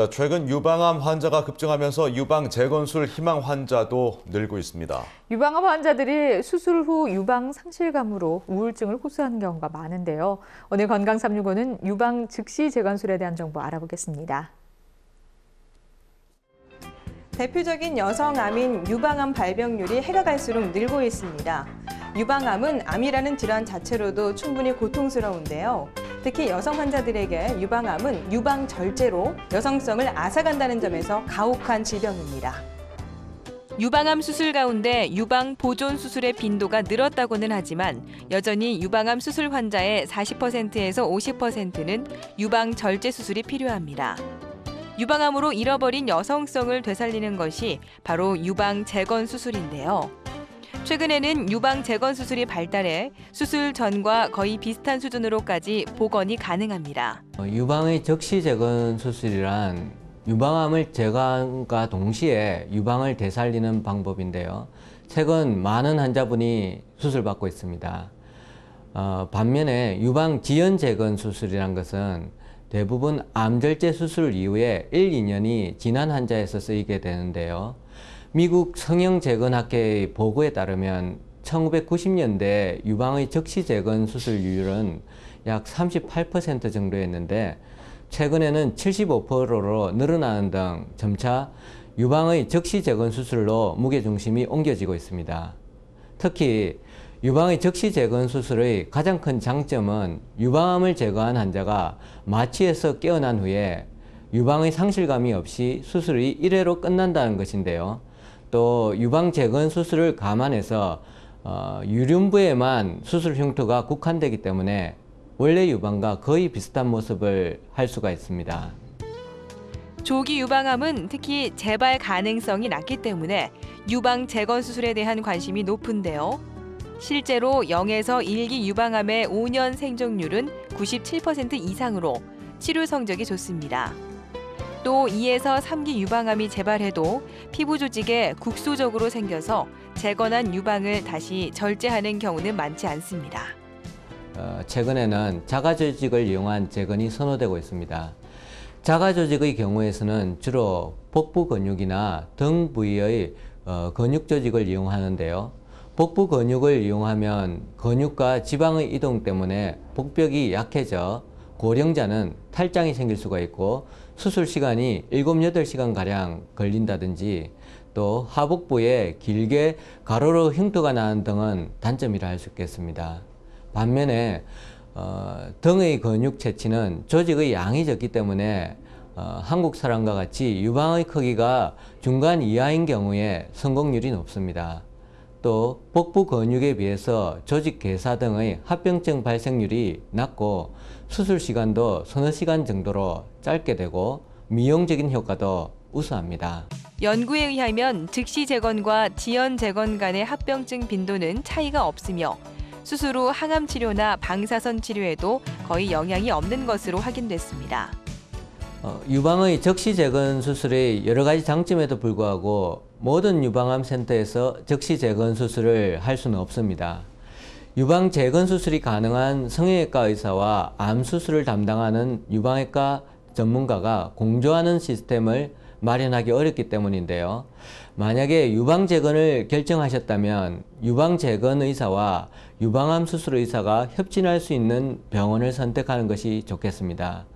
네, 최근 유방암 환자가 급증하면서 유방 재건술 희망 환자도 늘고 있습니다. 유방암 환자들이 수술 후 유방 상실감으로 우울증을 호소하는 경우가 많은데요. 오늘 건강 365는 유방 즉시 재건술에 대한 정보 알아보겠습니다. 대표적인 여성암인 유방암 발병률이 해가 갈수록 늘고 있습니다. 유방암은 암이라는 질환 자체로도 충분히 고통스러운데요. 특히 여성 환자들에게 유방암은 유방 절제로 여성성을 앗아간다는 점에서 가혹한 질병입니다. 유방암 수술 가운데 유방 보존 수술의 빈도가 늘었다고는 하지만 여전히 유방암 수술 환자의 40%에서 50%는 유방 절제 수술이 필요합니다. 유방암으로 잃어버린 여성성을 되살리는 것이 바로 유방 재건 수술인데요. 최근에는 유방 재건 수술이 발달해 수술 전과 거의 비슷한 수준으로까지 복원이 가능합니다. 어, 유방의 적시 재건 수술이란 유방암을 제거함과 동시에 유방을 되살리는 방법인데요. 최근 많은 환자분이 수술받고 있습니다. 어, 반면에 유방 지연 재건 수술이란 것은 대부분 암절제 수술 이후에 1, 2년이 지난 환자에서 쓰이게 되는데요. 미국 성형재건학회의 보고에 따르면 1990년대 유방의 적시 재건 수술률은 약 38% 정도였는데 최근에는 75%로 늘어나는 등 점차 유방의 적시 재건 수술로 무게중심이 옮겨지고 있습니다. 특히 유방의 적시 재건 수술의 가장 큰 장점은 유방암을 제거한 환자가 마취에서 깨어난 후에 유방의 상실감이 없이 수술이 1회로 끝난다는 것인데요. 또 유방 재건 수술을 감안해서 어, 유륜부에만 수술 흉터가 국한되기 때문에 원래 유방과 거의 비슷한 모습을 할 수가 있습니다. 조기 유방암은 특히 재발 가능성이 낮기 때문에 유방 재건 수술에 대한 관심이 높은데요. 실제로 0에서 1기 유방암의 5년 생존율은 97% 이상으로 치료 성적이 좋습니다. 또 2에서 3기 유방암이 재발해도 피부 조직에 국소적으로 생겨서 재건한 유방을 다시 절제하는 경우는 많지 않습니다. 어, 최근에는 자가 조직을 이용한 재건이 선호되고 있습니다. 자가 조직의 경우에서는 주로 복부 근육이나 등 부위의 어, 근육 조직을 이용하는데요. 복부 근육을 이용하면 근육과 지방의 이동 때문에 복벽이 약해져 고령자는 탈장이 생길 수가 있고 수술 시간이 7, 8시간 가량 걸린다든지 또 하복부에 길게 가로로 흉터가 나는 등은 단점이라 할 수 있겠습니다. 반면에 어, 등의 근육 채취는 조직의 양이 적기 때문에 어, 한국 사람과 같이 유방의 크기가 중간 이하인 경우에 성공률이 높습니다. 또 복부 근육에 비해서 조직 괴사 등의 합병증 발생률이 낮고 수술 시간도 서너 시간 정도로 짧게 되고 미용적인 효과도 우수합니다. 연구에 의하면 즉시 재건과 지연 재건 간의 합병증 빈도는 차이가 없으며 수술 후 항암 치료나 방사선 치료에도 거의 영향이 없는 것으로 확인됐습니다. 어, 유방의 적시 재건 수술의 여러 가지 장점에도 불구하고 모든 유방암 센터에서 적시 재건 수술을 할 수는 없습니다. 유방 재건 수술이 가능한 성형외과 의사와 암 수술을 담당하는 유방외과 전문가가 공조하는 시스템을 마련하기 어렵기 때문인데요. 만약에 유방 재건을 결정하셨다면 유방 재건 의사와 유방암 수술 의사가 협진할 수 있는 병원을 선택하는 것이 좋겠습니다.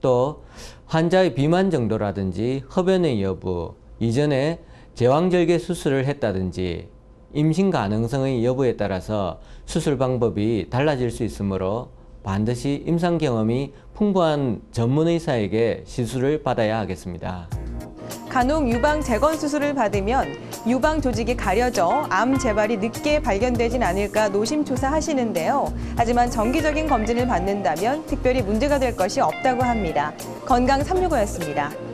또 환자의 비만 정도라든지 흡연의 여부, 이전에 제왕절개 수술을 했다든지 임신 가능성의 여부에 따라서 수술 방법이 달라질 수 있으므로 반드시 임상 경험이 풍부한 전문 의사에게 시술을 받아야 하겠습니다. 간혹 유방 재건 수술을 받으면 유방 조직이 가려져 암 재발이 늦게 발견되진 않을까 노심초사하시는데요. 하지만 정기적인 검진을 받는다면 특별히 문제가 될 것이 없다고 합니다. 건강 365였습니다.